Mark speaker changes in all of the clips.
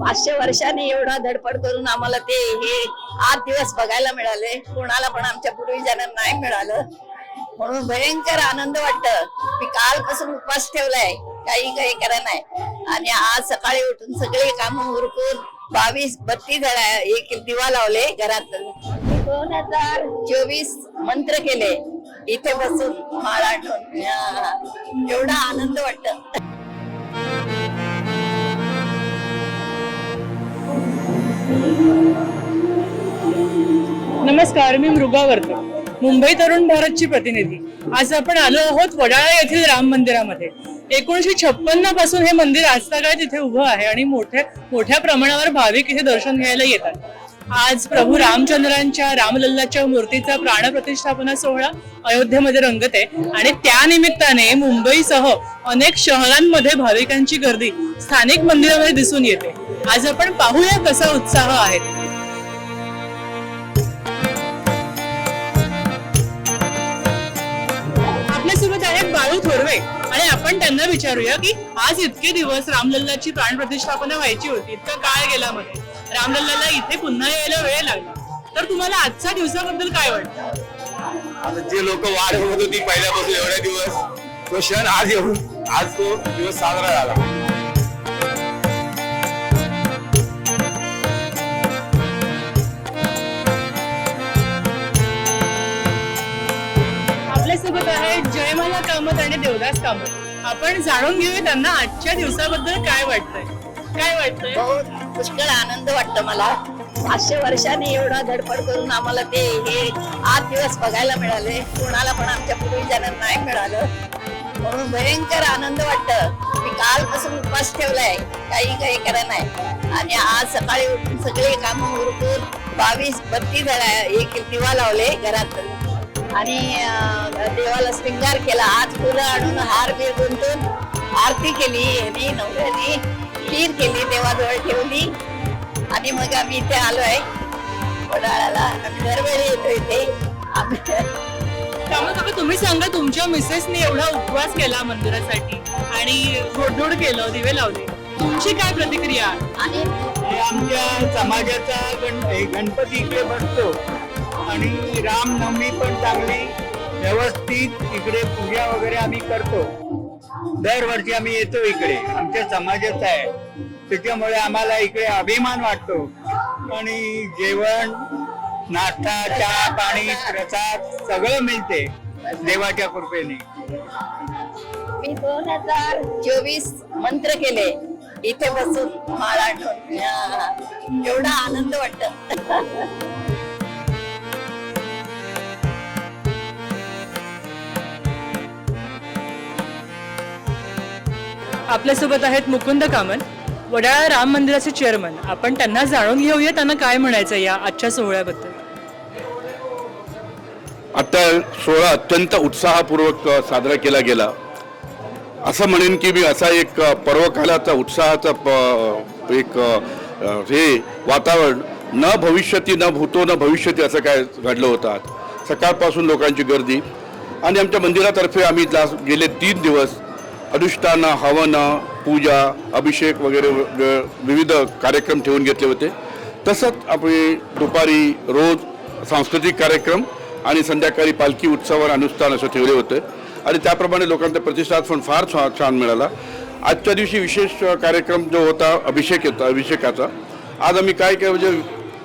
Speaker 1: पाचशे वर्षांनी एवढा धडपड करून आम्हाला ते हे आठ दिवस बघायला मिळाले. कोणाला पण आमच्या पूर्वीजांना नाही मिळालं. म्हणून भयंकर आनंद वाटत. मी कालपासून उपवास ठेवलाय. काही काही करा नाही. आणि आज सकाळी उठून सगळे काम उरकून बावीस बत्तीस जण- एक दिवा लावले घरात. दोन हजार चोवीस मंत्र केले. इथे बसून माळा ठेवून. एवढा आनंद वाटत.
Speaker 2: नमस्कार मी मृगा वर्ते मुंबई तरुण भारतची प्रतिनिधी. आज आपण आलो आहोत वडाळा येथील राम मंदिरामध्ये. एकोणीशे छप्पन्नपासून हे मंदिर आजतागायत इथे उभं आहे आणि मोठ्या मोठ्या प्रमाणावर भाविक इथे दर्शन घ्यायला येतात. आज प्रभू रामचंद्रांच्या रामलल्लाच्या मूर्तीचा प्राणप्रतिष्ठापना सोहळा अयोध्येमध्ये रंगत आहे आणि त्या निमित्ताने मुंबईसह अनेक शहरांमध्ये भाविकांची गर्दी स्थानिक मंदिरामध्ये दिसून येते. आज आपण पाहूया कसा उत्साह आहे. आपल्यासोबत आहेत बाळू थोरवे आणि आपण त्यांना विचारूया की आज इतके दिवस रामलल्लाची प्राणप्रतिष्ठापना व्हायची होती इतका काळ गेला मध्ये रामलल्लाला इथे पुन्हा यायला वेळ लागला. तर तुम्हाला आजच्या दिवसाबद्दल काय वाटतं?
Speaker 3: आता जे लोक वाट बघत होती पहिल्यापासून एवढ्या दिवस तो क्षण आज येऊन आज तो दिवस साजरा झाला.
Speaker 2: जयमाला कामत आणि देवदास कामत. आपण जाणून घेऊया त्यांना आजच्या दिवसाबद्दल काय वाटतंय. काय वाटतंय?
Speaker 1: बहुत पुष्कळ आनंद वाटतो मला. पाचशे वर्षांनी एवढा धडपड करून आम्हाला ते हे आठ दिवस बघायला मिळाले. कोणाला पण आमच्या पूर्वजांना नाही मिळालं. म्हणून भयंकर आनंद वाटत. मी कालपासून उपवास ठेवलाय. काही काही करा नाही. आणि आज सकाळी उठून सगळे काम उरकून बावीस बत्ती झाला एक दिवा लावले घरात. आणि देवाला शृंगार केला. आज फुलं आणून हार बीर गुंतून आरती केली. आणि नवऱ्याने खीर केली देवाजवळ ठेवली. आणि मग आम्ही इथे आलोय. वडाळ्याला आम्ही दरवेळी येतो इथे. आम्ही
Speaker 2: त्यामुळे तुम्ही सांगा तुमच्या मिसेसनी एवढा उपवास केला मंदिरासाठी आणि गोडधोड केलं दिवे लावले. तुमची काय प्रतिक्रिया? आहे?
Speaker 1: आणि
Speaker 4: हे आमच्या समाजाचा गण गणपती इकडे बसतो आणि रामनवमी पण चांगली व्यवस्थित इकडे पूजा वगैरे आम्ही करतो. दरवर्षी आम्ही येतो इकडे. आमच्या समाजाचा आहे. त्याच्यामुळे आम्हाला इकडे अभिमान वाटतो. आणि जेवण नाश्ता चहा पाणी प्रसाद सगळं मिळते देवाच्या कृपेने.
Speaker 1: मी दोन हजार चोवीस मंत्र केले. इथे बसून मला एवढा आनंद वाटत.
Speaker 2: आपल्यासोबत आहेत मुकुंद कामन वडाळा राम मंदिराचे चेअरमन आपण त्यांना जाणून घेऊया त्यांना काय म्हणायचं या आजच्या सोहळ्याबद्दल.
Speaker 3: आता सोहळा अत्यंत उत्साहपूर्वक साजरा केला गेला. असं म्हणेन की मी असा एक पर्वकालाचा उत्साहाचा प- एक हे वातावरण न भविष्यती न भूतो न भविष्यती असं काय घडलं होतं आज. सकाळपासून लोकांची गर्दी. आणि आमच्या मंदिरातर्फे आम्ही लास- गेले तीन दिवस. अनुष्ठानं हवनं पूजा अभिषेक वगैरे विविध कार्यक्रम ठेवून घेतले होते. तसंच आपले दुपारी रोज सांस्कृतिक कार्यक्रम आणि संध्याकाळी पालखी उत्सवावर अनुष्ठान असं ठेवले होते. आणि त्याप्रमाणे लोकांचा प्रतिसाद पण फार छा छान मिळाला. आजच्या दिवशी विशेष कार्यक्रम जो होता अभिषेक होता अभिषेकाचा. आज आम्ही काय केलं म्हणजे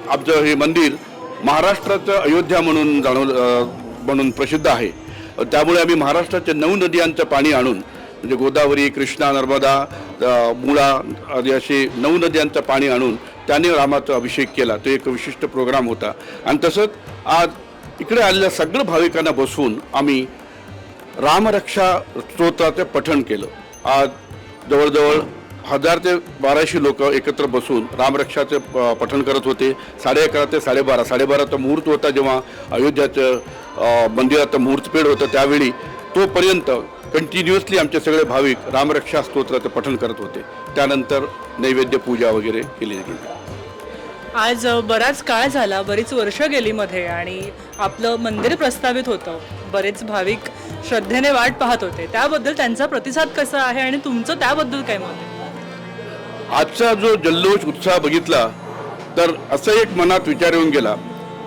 Speaker 3: आमचं हे मंदिर महाराष्ट्राचं अयोध्या म्हणून जाणव म्हणून प्रसिद्ध आहे. त्यामुळे आम्ही महाराष्ट्राच्या नऊ नद्यांचं पाणी आणून म्हणजे गोदावरी कृष्णा नर्मदा मुळा आदी असे नऊ नद्यांचं पाणी आणून त्याने रामाचा अभिषेक केला. तो एक विशिष्ट प्रोग्राम होता. आणि तसंच आज इकडे आलेल्या सगळं भाविकांना बसवून आम्ही रामरक्षा स्तोत्राचं पठण केलं. आज जवळजवळ हजार ते बाराशे लोक एकत्र बसून रामरक्षाचे प- पठण करत होते. साडे अकरा ते साडेबारा साडेबाराचा मुहूर्त होता जेव्हा अयोध्याचं मंदिराचं मुहूर्तपेढ होतं त्यावेळी तोपर्यंत कंटिन्युअसली आमचे सगळे भाविक रामरक्षा स्तोत्राचं पठण करत होते. त्यानंतर नैवेद्य पूजा वगैरे केली गेली.
Speaker 2: आज बराच काळ झाला बरीच वर्ष गेली मध्ये आणि आपलं मंदिर प्रस्तावित होतं. बरेच भाविक श्रद्धेने वाट पाहत होते. त्याबद्दल त्यांचा प्रतिसाद कसा आहे आणि तुमचं त्याबद्दल काय मत आहे?
Speaker 3: आजचा जो जल्लोष उत्साह बघितला तर असं एक मनात विचार येऊन गेला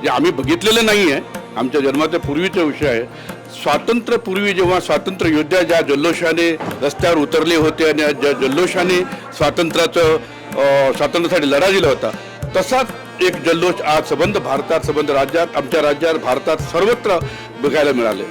Speaker 3: जे आम्ही बघितलेलं नाही आहे आमच्या जन्माच्या पूर्वीचा विषय आहे स्वातंत्र्यपूर्वी जेव्हा स्वातंत्र्य योद्धा ज्या जल्लोषाने रस्त्यावर उतरले होते आणि ज्या जल्लोषाने स्वातंत्र्याचं स्वातंत्र्यासाठी लढा दिला होता तसाच एक जल्लोष आज संबंध भारतात संबंध राज्यात आमच्या राज्यात भारतात सर्वत्र बघायला मिळाले.